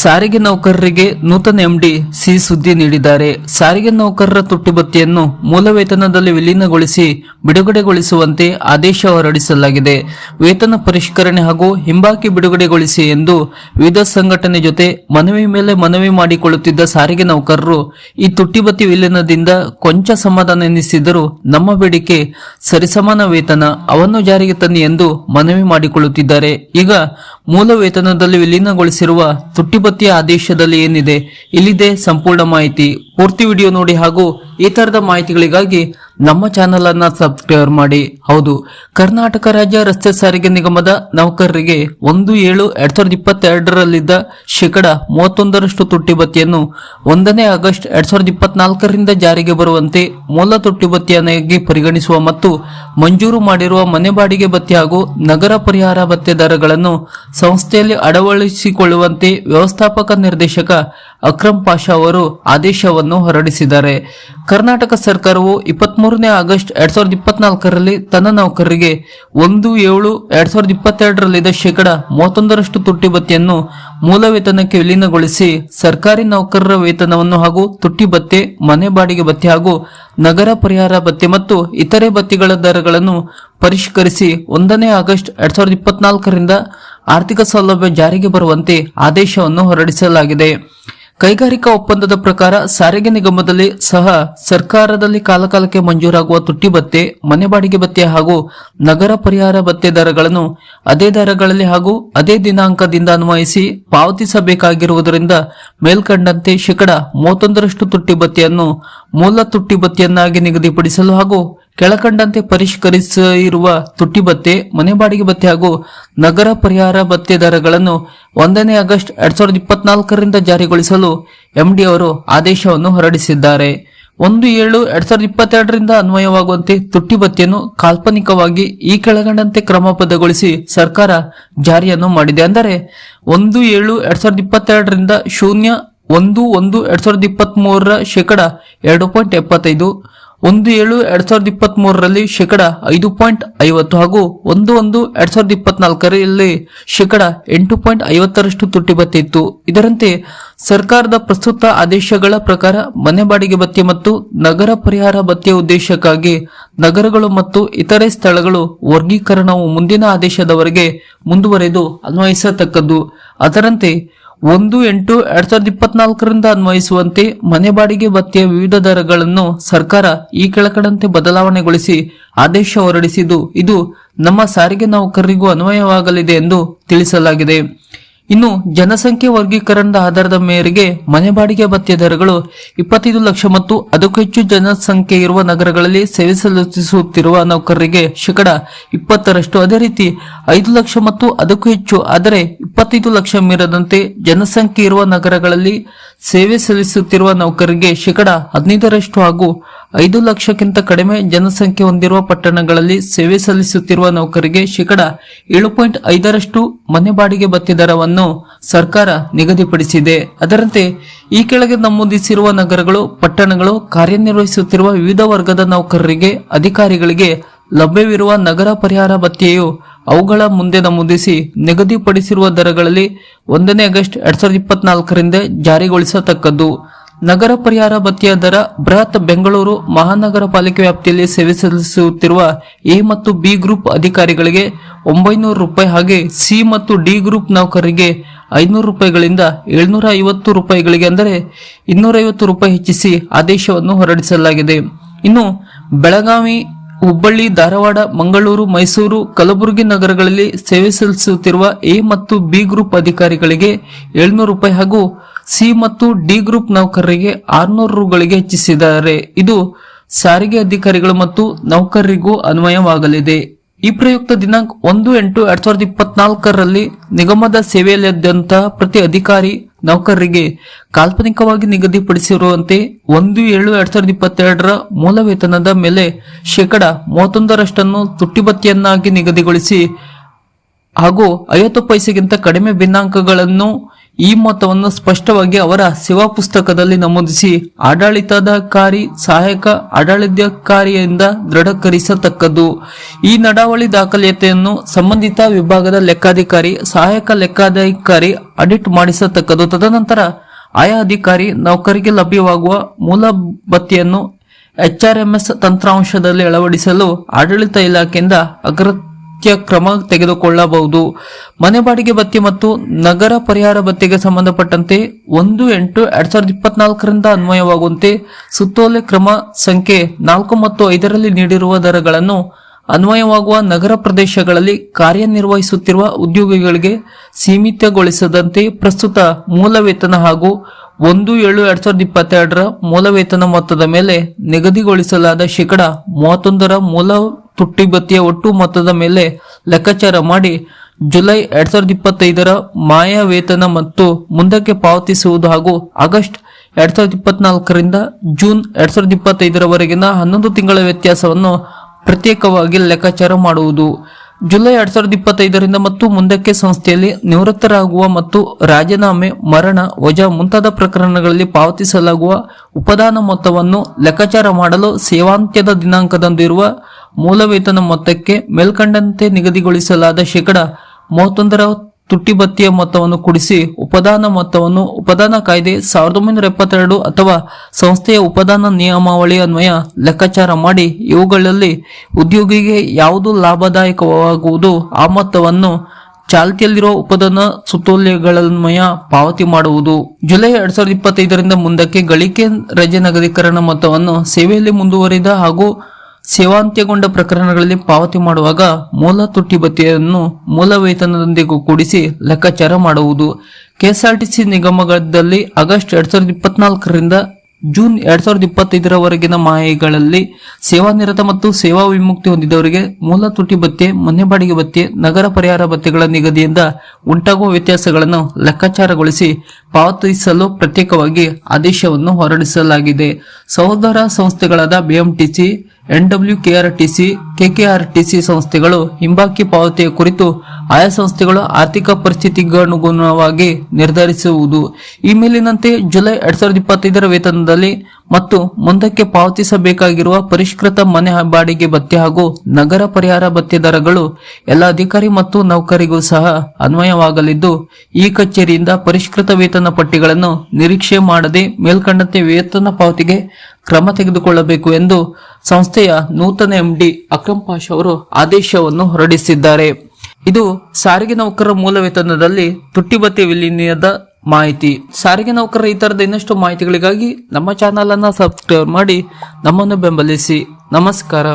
ಸಾರಿಗೆ ನೌಕರರಿಗೆ ನೂತನ ಎಂಡಿ ಸಿ ಸುದ್ದಿ ನೀಡಿದ್ದಾರೆ. ಸಾರಿಗೆ ನೌಕರರ ತುಟ್ಟುಬತ್ತಿಯನ್ನು ಮೂಲ ವೇತನದಲ್ಲಿ ವಿಲೀನಗೊಳಿಸಿ ಬಿಡುಗಡೆಗೊಳಿಸುವಂತೆ ಆದೇಶ ಹೊರಡಿಸಲಾಗಿದೆ. ವೇತನ ಪರಿಷ್ಕರಣೆ ಹಾಗೂ ಹಿಂಬಾಕಿ ಬಿಡುಗಡೆಗೊಳಿಸಿ ಎಂದು ವಿವಿಧ ಸಂಘಟನೆ ಜೊತೆ ಮನವಿ ಮೇಲೆ ಮನವಿ ಮಾಡಿಕೊಳ್ಳುತ್ತಿದ್ದ ಸಾರಿಗೆ ನೌಕರರು ಈ ತುಟ್ಟಿಬತ್ತಿ ವಿಲೀನದಿಂದ ಕೊಂಚ ಸಮಾಧಾನ ಎನಿಸಿದರೂ ನಮ್ಮ ಬೇಡಿಕೆ ಸರಿಸಮಾನ ವೇತನ ಅವನ್ನು ಜಾರಿಗೆ ತನ್ನಿ ಎಂದು ಮನವಿ ಮಾಡಿಕೊಳ್ಳುತ್ತಿದ್ದಾರೆ. ಈಗ ಮೂಲ ವೇತನದಲ್ಲಿ ವಿಲೀನಗೊಳಿಸಿರುವ ಆದೇಶದಲ್ಲಿ ಏನಿದೆ ಇಲ್ಲಿದೆ ಸಂಪೂರ್ಣ ಮಾಹಿತಿ. ಪೂರ್ತಿ ವಿಡಿಯೋ ನೋಡಿ ಹಾಗೂ ಈ ತರದ ಮಾಹಿತಿಗಳಿಗಾಗಿ ನಮ್ಮ ಚಾನೆಲ್ ಅನ್ನ ಸಬ್ಸ್ಕ್ರೈಬ್ ಮಾಡಿ. ಹೌದು, ಕರ್ನಾಟಕ ರಾಜ್ಯ ರಸ್ತೆ ಸಾರಿಗೆ ನಿಗಮದ ನೌಕರರಿಗೆ ಒಂದು ಏಳು ಎರಡ್ ಸಾವಿರದ ಇಪ್ಪತ್ತೆರಡರಲ್ಲಿದ್ದ ಶೇಕಡ ಮೂವತ್ತೊಂದರಷ್ಟು ತುಟ್ಟಿಭತ್ಯೆಯನ್ನು ಒಂದನೇ ಆಗಸ್ಟ್ ಎರಡ್ ಸಾವಿರದ ಇಪ್ಪತ್ನಾಲ್ಕರಿಂದ ಜಾರಿಗೆ ಬರುವಂತೆ ಮೂಲ ತುಟ್ಟಿಭತ್ಯೆಯನ್ನಾಗಿ ಪರಿಗಣಿಸುವ ಮತ್ತು ಮಂಜೂರು ಮಾಡಿರುವ ಮನೆ ಬಾಡಿಗೆ ಭತ್ಯೆ ಹಾಗೂ ನಗರ ಪರಿಹಾರ ಭತ್ಯೆ ದರಗಳನ್ನು ಸಂಸ್ಥೆಯಲ್ಲಿ ಅಳವಡಿಸಿಕೊಳ್ಳುವಂತೆ ವ್ಯವಸ್ಥಾಪಕ ನಿರ್ದೇಶಕ ಅಕ್ರಮ್ ಪಾಷಾ ಅವರು ಆದೇಶವನ್ನು ಹೊರಡಿಸಿದ್ದಾರೆ. ಕರ್ನಾಟಕ ಸರ್ಕಾರವು ಇಪ್ಪತ್ಮೂರನೇ ಆಗಸ್ಟ್ ಎರಡ್ ಸಾವಿರದ ಇಪ್ಪತ್ನಾಲ್ಕರಲ್ಲಿ ತನ್ನ ನೌಕರರಿಗೆ ಒಂದು ಏಳು ಎರಡ್ ಸಾವಿರದ ಇಪ್ಪತ್ತೆರಡರಲ್ಲಿದ್ದ ಶೇಕಡ ಮೂವತ್ತೊಂದರಷ್ಟು ತುಟ್ಟಿ ಭತ್ಯೆಯನ್ನು ಮೂಲ ವೇತನಕ್ಕೆ ವಿಲೀನಗೊಳಿಸಿ ಸರ್ಕಾರಿ ನೌಕರರ ವೇತನವನ್ನು ಹಾಗೂ ತುಟ್ಟಿ ಭತ್ತೆ ಮನೆ ಬಾಡಿಗೆ ಭತ್ಯೆ ಹಾಗೂ ನಗರ ಪರಿಹಾರ ಭತ್ಯೆ ಮತ್ತು ಇತರೆ ಭತ್ಯೆಗಳ ದರಗಳನ್ನು ಪರಿಷ್ಕರಿಸಿ ಒಂದನೇ ಆಗಸ್ಟ್ ಎರಡ್ ಸಾವಿರದ ಇಪ್ಪತ್ನಾಲ್ಕರಿಂದ ಆರ್ಥಿಕ ಸೌಲಭ್ಯ ಜಾರಿಗೆ ಬರುವಂತೆ ಆದೇಶವನ್ನು ಹೊರಡಿಸಲಾಗಿದೆ. ಕೈಗಾರಿಕಾ ಒಪ್ಪಂದದ ಪ್ರಕಾರ ಸಾರಿಗೆ ನಿಗಮದಲ್ಲಿ ಸಹ ಸರ್ಕಾರದಲ್ಲಿ ಕಾಲಕಾಲಕ್ಕೆ ಮಂಜೂರಾಗುವ ತುಟ್ಟಿ ಭತ್ತೆ, ಮನೆ ಬಾಡಿಗೆ ಭತ್ಯೆ ಹಾಗೂ ನಗರ ಪರಿಹಾರ ಭತ್ಯೆ ದರಗಳನ್ನು ಅದೇ ದರಗಳಲ್ಲಿ ಹಾಗೂ ಅದೇ ದಿನಾಂಕದಿಂದ ಅನ್ವಯಿಸಿ ಪಾವತಿಸಬೇಕಾಗಿರುವುದರಿಂದ ಮೇಲ್ಕಂಡಂತೆ ಶೇಕಡ ಮೂವತ್ತೊಂದರಷ್ಟು ತುಟ್ಟಿ ಭತ್ಯೆಯನ್ನು ಮೂಲ ತುಟ್ಟಿ ಭತ್ಯೆಯನ್ನಾಗಿ ನಿಗದಿಪಡಿಸಲು ಹಾಗೂ ಕೆಳಕಂಡಂತೆ ಪರಿಷ್ಕರಿಸಿರುವ ತುಟ್ಟಿ ಭತ್ಯೆ ಮನೆ ಬಾಡಿಗೆ ಭತ್ಯೆ ಹಾಗೂ ನಗರ ಪರಿಹಾರ ಭತ್ಯೆ ದರಗಳನ್ನು ಒಂದನೇ ಆಗಸ್ಟ್ ಎರಡ್ ಸಾವಿರದ ಇಪ್ಪತ್ನಾಲ್ಕರಿಂದ ಜಾರಿಗೊಳಿಸಲು ಎಂಡಿ ಅವರು ಆದೇಶವನ್ನು ಹೊರಡಿಸಿದ್ದಾರೆ. ಒಂದು ಏಳು ಎರಡ್ ಸಾವಿರದ ಇಪ್ಪತ್ತೆರಡರಿಂದ ಅನ್ವಯವಾಗುವಂತೆ ತುಟ್ಟಿ ಭತ್ಯೆಯನ್ನು ಕಾಲ್ಪನಿಕವಾಗಿ ಈ ಕೆಳಗಂಡಂತೆ ಕ್ರಮಬದ್ಧಗೊಳಿಸಿ ಸರ್ಕಾರ ಜಾರಿಯನ್ನು ಮಾಡಿದೆ. ಅಂದರೆ ಒಂದು ಏಳು ಎರಡ್ ಸಾವಿರದ ಇಪ್ಪತ್ತೆರಡರಿಂದ ಶೂನ್ಯ ಒಂದು ಒಂದು ಎರಡ್ ಸಾವಿರದ ಇಪ್ಪತ್ತ್ ಮೂರರ ಶೇಕಡ ಎರಡು ಪಾಯಿಂಟ್ ಎಪ್ಪತ್ತೈದು ಒಂದು ಏಳು ಎರಡ್ ಸಾವಿರದ ಇಪ್ಪತ್ತ್ ಮೂರರಲ್ಲಿ ಶೇಕಡ ಐದು ಪಾಯಿಂಟ್ ಐವತ್ತು ಹಾಗೂ ಒಂದು ಒಂದು ಎರಡ್ ಸಾವಿರದ ಇಪ್ಪತ್ನಾಲ್ಕರಲ್ಲಿ ಶೇಕಡ ಎಂಟು ಪಾಯಿಂಟ್ ಐವತ್ತರಷ್ಟು ತುಟ್ಟಿ ಬತ್ತಿತ್ತು. ಇದರಂತೆ ಸರ್ಕಾರದ ಪ್ರಸ್ತುತ ಆದೇಶಗಳ ಪ್ರಕಾರ ಮನೆ ಬಾಡಿಗೆ ಭತ್ಯೆ ಮತ್ತು ನಗರ ಪರಿಹಾರ ಭತ್ಯೆ ಉದ್ದೇಶಕ್ಕಾಗಿ ನಗರಗಳು ಮತ್ತು ಇತರೆ ಸ್ಥಳಗಳು ವರ್ಗೀಕರಣವು ಮುಂದಿನ ಆದೇಶದವರೆಗೆ ಮುಂದುವರೆದು ಅನ್ವಯಿಸತಕ್ಕದ್ದು. ಅದರಂತೆ ಒಂದು ಎಂಟು ಎರಡ್ ಸಾವಿರದ ಇಪ್ಪತ್ನಾಲ್ಕರಿಂದ ಅನ್ವಯಿಸುವಂತೆ ಮನೆ ಬಾಡಿಗೆ ಭತ್ಯೆಯ ವಿವಿಧ ದರಗಳನ್ನು ಸರ್ಕಾರ ಈ ಕೆಳಕಡಂತೆ ಬದಲಾವಣೆಗೊಳಿಸಿ ಆದೇಶ ಹೊರಡಿಸಿದ್ದು, ಇದು ನಮ್ಮ ಸಾರಿಗೆ ನೌಕರರಿಗೂ ಅನ್ವಯವಾಗಲಿದೆ ಎಂದು ತಿಳಿಸಲಾಗಿದೆ. ಇನ್ನು ಜನಸಂಖ್ಯೆ ವರ್ಗೀಕರಣದ ಆಧಾರದ ಮೇರೆಗೆ ಮನೆ ಬಾಡಿಗೆ ಭತ್ಯೆ ದರಗಳು ಇಪ್ಪತ್ತೈದು ಲಕ್ಷ ಮತ್ತು ಅದಕ್ಕೂ ಹೆಚ್ಚು ಜನಸಂಖ್ಯೆ ಇರುವ ನಗರಗಳಲ್ಲಿ ಸೇವೆ ಸಲ್ಲಿಸುತ್ತಿರುವ ನೌಕರರಿಗೆ ಶೇಕಡ ಇಪ್ಪತ್ತರಷ್ಟು ಅದೇ ರೀತಿ ಐದು ಲಕ್ಷ ಮತ್ತು ಅದಕ್ಕೂ ಹೆಚ್ಚು ಆದರೆ ಇಪ್ಪತ್ತೈದು ಲಕ್ಷ ಮೀರದಂತೆ ಜನಸಂಖ್ಯೆ ಇರುವ ನಗರಗಳಲ್ಲಿ ಸೇವೆ ಸಲ್ಲಿಸುತ್ತಿರುವ ನೌಕರರಿಗೆ ಶೇಕಡ ಹದಿನೈದರಷ್ಟು ಹಾಗೂ ಐದು ಲಕ್ಷಕ್ಕಿಂತ ಕಡಿಮೆ ಜನಸಂಖ್ಯೆ ಹೊಂದಿರುವ ಪಟ್ಟಣಗಳಲ್ಲಿ ಸೇವೆ ಸಲ್ಲಿಸುತ್ತಿರುವ ನೌಕರಿಗೆ ಶೇಕಡ ಏಳು ಪಾಯಿಂಟ್ ಐದರಷ್ಟು ಮನೆ ಬಾಡಿಗೆ ಬತ್ತಿ ದರವನ್ನು ಸರ್ಕಾರ ನಿಗದಿಪಡಿಸಿದೆ. ಅದರಂತೆ, ಈ ಕೆಳಗೆ ನಮೂದಿಸಿರುವ ನಗರಗಳು, ಪಟ್ಟಣಗಳು ಕಾರ್ಯನಿರ್ವಹಿಸುತ್ತಿರುವ ವಿವಿಧ ವರ್ಗದ ನೌಕರರಿಗೆ, ಅಧಿಕಾರಿಗಳಿಗೆ ಲಭ್ಯವಿರುವ ನಗರ ಪರಿಹಾರ ಭತ್ಯೆಯು ಅವುಗಳ ಮುಂದೆ ನಮೂದಿಸಿ ನಿಗದಿಪಡಿಸಿರುವ ದರಗಳಲ್ಲಿ ಒಂದನೇ ಆಗಸ್ಟ್ ಎರಡ್ ಸಾವಿರದ ಇಪ್ಪತ್ನಾಲ್ಕರಿಂದ ಜಾರಿಗೊಳಿಸತಕ್ಕದ್ದು. ನಗರ ಪರಿಹಾರ ಭತ್ಯೆಯ ದರ ಬೃಹತ್ ಬೆಂಗಳೂರು ಮಹಾನಗರ ಪಾಲಿಕೆ ವ್ಯಾಪ್ತಿಯಲ್ಲಿ ಸೇವೆ ಸಲ್ಲಿಸುತ್ತಿರುವ ಎ ಮತ್ತು ಬಿ ಗ್ರೂಪ್ ಅಧಿಕಾರಿಗಳಿಗೆ ಒಂಬೈನೂರು ರೂಪಾಯಿ ಹಾಗೆ ಸಿ ಮತ್ತು ಡಿ ಗ್ರೂಪ್ ನೌಕರರಿಗೆ ಐನೂರು ರೂಪಾಯಿಗಳಿಂದ ಏಳ್ನೂರ ಐವತ್ತು ರೂಪಾಯಿಗಳಿಗೆ ಅಂದರೆ ಇನ್ನೂರೈವತ್ತು ರೂಪಾಯಿ ಹೆಚ್ಚಿಸಿ ಆದೇಶವನ್ನು ಹೊರಡಿಸಲಾಗಿದೆ. ಇನ್ನು ಬೆಳಗಾವಿ ಹುಬ್ಬಳ್ಳಿ, ಧಾರವಾಡ, ಮಂಗಳೂರು, ಮೈಸೂರು, ಕಲಬುರಗಿ ನಗರಗಳಲ್ಲಿ ಸೇವೆ ಸಲ್ಲಿಸುತ್ತಿರುವ ಎ ಮತ್ತು ಬಿ ಗ್ರೂಪ್ ಅಧಿಕಾರಿಗಳಿಗೆ ಏಳ್ನೂರು ರೂಪಾಯಿ ಹಾಗೂ ಸಿ ಮತ್ತು ಡಿ ಗ್ರೂಪ್ ನೌಕರರಿಗೆ ಆರ್ನೂರು ರುಗಳಿಗೆ ಹೆಚ್ಚಿಸಿದ್ದಾರೆ. ಇದು ಸಾರಿಗೆ ಅಧಿಕಾರಿಗಳು ಮತ್ತು ನೌಕರರಿಗೂ ಅನ್ವಯವಾಗಲಿದೆ. ಈ ಪ್ರಯುಕ್ತ ದಿನಾಂಕ ಒಂದು ಎಂಟು ಎರಡ್ ಸಾವಿರದ ಇಪ್ಪತ್ನಾಲ್ಕರಲ್ಲಿ ನಿಗಮದ ಸೇವೆಯಲ್ಲಿದ್ದಂತಹ ಪ್ರತಿ ಅಧಿಕಾರಿ ನೌಕರರಿಗೆ ಕಾಲ್ಪನಿಕವಾಗಿ ನಿಗದಿಪಡಿಸಿರುವಂತೆ ಒಂದು ಏಳು ಎರಡ್ ಸಾವಿರದ ಇಪ್ಪತ್ತೆರಡರ ಮೂಲ ವೇತನದ ಮೇಲೆ ಶೇಕಡ ಮೂವತ್ತೊಂದರಷ್ಟನ್ನು ತುಟ್ಟಿಬತ್ತಿಯನ್ನಾಗಿ ನಿಗದಿಗೊಳಿಸಿ ಹಾಗೂ ಐವತ್ತು ಪೈಸೆಗಿಂತ ಕಡಿಮೆ ಭಿನ್ನಾಂಕಗಳನ್ನು ಈ ಮೊತ್ತವನ್ನು ಸ್ಪಷ್ಟವಾಗಿ ಅವರ ಸೇವಾ ಪುಸ್ತಕದಲ್ಲಿ ನಮೂದಿಸಿ ಆಡಳಿತಾಧಿಕಾರಿ, ಸಹಾಯಕ, ಆಡಳಿತಾಧಿಕಾರಿಯಿಂದ ದೃಢೀಕರಿಸತಕ್ಕದ್ದು. ಈ ನಡಾವಳಿ ದಾಖಲೆಯನ್ನು ಸಂಬಂಧಿತ ವಿಭಾಗದ ಲೆಕ್ಕಾಧಿಕಾರಿ, ಸಹಾಯಕ ಲೆಕ್ಕಾಧಿಕಾರಿ ಆಡಿಟ್ ಮಾಡಿಸತಕ್ಕದ್ದು. ತದನಂತರ ಆಯಾ ಅಧಿಕಾರಿ, ನೌಕರಿಗೆ ಲಭ್ಯವಾಗುವ ಮೂಲ ಭತ್ಯೆಯನ್ನು ಎಚ್ಆರ್ಎಂಎಸ್ ತಂತ್ರಾಂಶದಲ್ಲಿ ಅಳವಡಿಸಲು ಆಡಳಿತ ಇಲಾಖೆಯಿಂದ ಅಗತ್ಯ ಕ್ರಮ ತೆಗೆದುಕೊಳ್ಳಬಹುದು. ಮನೆ ಬಾಡಿಗೆ ಭತ್ಯೆ ಮತ್ತು ನಗರ ಪರಿಹಾರ ಭತ್ಯೆಗೆ ಸಂಬಂಧಪಟ್ಟಂತೆ ಒಂದು ಎಂಟು ಎರಡ್ ಸಾವಿರದ ಇಪ್ಪತ್ನಾಲ್ಕರಿಂದ ಅನ್ವಯವಾಗುವಂತೆ ಸುತ್ತೋಲೆ ಕ್ರಮ ಸಂಖ್ಯೆ ನಾಲ್ಕು ಮತ್ತು ಐದರಲ್ಲಿ ನೀಡಿರುವ ದರಗಳನ್ನು ಅನ್ವಯವಾಗುವ ನಗರ ಪ್ರದೇಶಗಳಲ್ಲಿ ಕಾರ್ಯನಿರ್ವಹಿಸುತ್ತಿರುವ ಉದ್ಯೋಗಿಗಳಿಗೆ ಸೀಮಿತಗೊಳಿಸದಂತೆ ಪ್ರಸ್ತುತ ಮೂಲ ವೇತನ ಹಾಗೂ ಒಂದು ಏಳು ಎರಡ್ ಸಾವಿರದ ಇಪ್ಪತ್ತೆರಡರ ಮೂಲ ವೇತನ ಮೊತ್ತದ ಮೇಲೆ ನಿಗದಿಗೊಳಿಸಲಾದ ಶೇಕಡ ಮೂವತ್ತೊಂದರ ಮೂಲ ತುಟ್ಟಿ ಭತ್ಯೆಯ ಒಟ್ಟು ಮೊತ್ತದ ಮೇಲೆ ಲೆಕ್ಕಾಚಾರ ಮಾಡಿ ಜುಲೈ ಎರಡ್ ಸಾವಿರದ ಇಪ್ಪತ್ತೈದರ ಮಾಯ ವೇತನ ಮತ್ತು ಮುಂದಕ್ಕೆ ಪಾವತಿಸುವುದು ಹಾಗೂ ಆಗಸ್ಟ್ ಎರಡ್ ಸಾವಿರದ ಇಪ್ಪತ್ನಾಲ್ಕರಿಂದ ಜೂನ್ ಎರಡ್ ಸಾವಿರದ ಇಪ್ಪತ್ತೈದರವರೆಗಿನ ಹನ್ನೊಂದು ತಿಂಗಳ ವ್ಯತ್ಯಾಸವನ್ನು ಪ್ರತ್ಯೇಕವಾಗಿ ಲೆಕ್ಕಾಚಾರ ಮಾಡುವುದು. ಜುಲೈ ಎರಡ್ ಸಾವಿರದ ಇಪ್ಪತ್ತೈದರಿಂದ ಮತ್ತು ಮುಂದಕ್ಕೆ ಸಂಸ್ಥೆಯಲ್ಲಿ ನಿವೃತ್ತರಾಗುವ ಮತ್ತು ರಾಜೀನಾಮೆ, ಮರಣ, ವಜಾ ಮುಂತಾದ ಪ್ರಕರಣಗಳಲ್ಲಿ ಪಾವತಿಸಲಾಗುವ ಉಪದಾನ ಮೊತ್ತವನ್ನು ಲೆಕ್ಕಾಚಾರ ಮಾಡಲು ಸೇವಾಂತ್ಯದ ದಿನಾಂಕದಂದು ಇರುವ ಮೂಲ ವೇತನ ಮೊತ್ತಕ್ಕೆ ಮೇಲ್ಕಂಡಂತೆ ನಿಗದಿಗೊಳಿಸಲಾದ ಶೇಕಡ ಮೂವತ್ತೊಂದರ ತುಟ್ಟಿಬತ್ತಿಯ ಮೊತ್ತವನ್ನು ಕೂಡಿಸಿ ಉಪದಾನ ಮೊತ್ತವನ್ನು ಉಪದಾನ ಕಾಯ್ದೆ ಸಾವಿರದ ಒಂಬೈನೂರ ಎಪ್ಪತ್ತೆರಡು ಅಥವಾ ಸಂಸ್ಥೆಯ ಉಪದಾನ ನಿಯಮಾವಳಿ ಅನ್ವಯ ಲೆಕ್ಕಾಚಾರ ಮಾಡಿ ಇವುಗಳಲ್ಲಿ ಉದ್ಯೋಗಿಗೆ ಯಾವುದು ಲಾಭದಾಯಕವಾಗುವುದು ಆ ಮೊತ್ತವನ್ನು ಚಾಲ್ತಿಯಲ್ಲಿರುವ ಉಪದಾನ ಸುತ್ತೋಲೆಗಳನ್ವಯ ಪಾವತಿ ಮಾಡುವುದು. ಜುಲೈ ಎರಡ್ ಸಾವಿರದ ಇಪ್ಪತ್ತೈದರಿಂದ ಮುಂದಕ್ಕೆ ಗಳಿಕೆ ರಜೆ ನಗದೀಕರಣ ಮೊತ್ತವನ್ನು ಸೇವೆಯಲ್ಲಿ ಮುಂದುವರಿದ ಹಾಗೂ ಸೇವಾಂತ್ಯಗೊಂಡ ಪ್ರಕರಣಗಳಲ್ಲಿ ಪಾವತಿ ಮಾಡುವಾಗ ಮೂಲ ತುಟ್ಟಿ ಭತ್ಯೆಯನ್ನು ಮೂಲ ವೇತನದೊಂದಿಗೂ ಕೂಡಿಸಿ ಲೆಕ್ಕಾಚಾರ ಮಾಡುವುದು. ಕೆಎಸ್ಆರ್ಟಿಸಿ ನಿಗಮದಲ್ಲಿ ಆಗಸ್ಟ್ ಎರಡ್ ಸಾವಿರದ ಇಪ್ಪತ್ನಾಲ್ಕರಿಂದ ಜೂನ್ ಎರಡ್ ಸಾವಿರದ ಇಪ್ಪತ್ತೈದರವರೆಗಿನ ಮಾಹಿತಿಗಳಲ್ಲಿ ಸೇವಾನಿರತ ಮತ್ತು ಸೇವಾ ವಿಮುಕ್ತಿ ಹೊಂದಿದವರಿಗೆ ಮೂಲ ತುಟ್ಟಿ ಭತ್ಯೆ ಮನೆ ಬಾಡಿಗೆ ಭತ್ಯೆ ನಗರ ಪರಿಹಾರ ಭತ್ಯೆಗಳ ನಿಗದಿಯಿಂದ ಉಂಟಾಗುವ ವ್ಯತ್ಯಾಸಗಳನ್ನು ಲೆಕ್ಕಾಚಾರಗೊಳಿಸಿ ಪಾವತಿಸಲು ಪ್ರತ್ಯೇಕವಾಗಿ ಆದೇಶವನ್ನು ಹೊರಡಿಸಲಾಗಿದೆ. ಸಹೋದರ ಸಂಸ್ಥೆಗಳಾದ ಬಿಎಂಟಿಸಿ ಎನ್ಡಬ್ಲ್ಯೂ ಕೆಆರ್ಟಿಸಿ ಕೆಕೆಆರ್ಟಿಸಿ ಸಂಸ್ಥೆಗಳು ಹಿಂಬಾಕಿ ಪಾವತಿಯ ಕುರಿತು ಆಯಾ ಸಂಸ್ಥೆಗಳು ಆರ್ಥಿಕ ಪರಿಸ್ಥಿತಿಗನುಗುಣವಾಗಿ ನಿರ್ಧರಿಸುವುದು. ಈ ಮೇಲಿನಂತೆ ಜುಲೈ ಎರಡ್ ಸಾವಿರದ ಇಪ್ಪತ್ತೈದರ ವೇತನದಲ್ಲಿ ಮತ್ತು ಮುಂದಕ್ಕೆ ಪಾವತಿಸಬೇಕಾಗಿರುವ ಪರಿಷ್ಕೃತ ಮನೆ ಬಾಡಿಗೆ ಭತ್ಯೆ ಹಾಗೂ ನಗರ ಪರಿಹಾರ ಭತ್ಯೆ ದರಗಳು ಎಲ್ಲ ಅಧಿಕಾರಿ ಮತ್ತು ನೌಕರಿಗೂ ಸಹ ಅನ್ವಯವಾಗಲಿದ್ದು, ಈ ಕಚೇರಿಯಿಂದ ಪರಿಷ್ಕೃತ ವೇತನ ಪಟ್ಟಿಗಳನ್ನು ನಿರೀಕ್ಷೆ ಮಾಡದೆ ಮೇಲ್ಕಂಡಂತೆ ವೇತನ ಪಾವತಿಗೆ ಕ್ರಮ ತೆಗೆದುಕೊಳ್ಳಬೇಕು ಎಂದು ಸಂಸ್ಥೆಯ ನೂತನ ಎಂಡಿ ಅಕ್ರಮ್ ಪಾಷ್ ಅವರು ಆದೇಶವನ್ನು ಹೊರಡಿಸಿದ್ದಾರೆ. ಇದು ಸಾರಿಗೆ ನೌಕರರ ಮೂಲ ವೇತನದಲ್ಲಿ ತುಟ್ಟಿ ಭತ್ಯೆ ವಿಲೀನದ ಮಾಹಿತಿ ಸಾರಿಗೆ ನೌಕರರ ಈ ತರದ ಇನ್ನಷ್ಟು ಮಾಹಿತಿಗಳಿಗಾಗಿ ನಮ್ಮ ಚಾನಲ್ ಅನ್ನ ಸಬ್ಸ್ಕ್ರೈಬ್ ಮಾಡಿ ನಮ್ಮನ್ನು ಬೆಂಬಲಿಸಿ. ನಮಸ್ಕಾರ.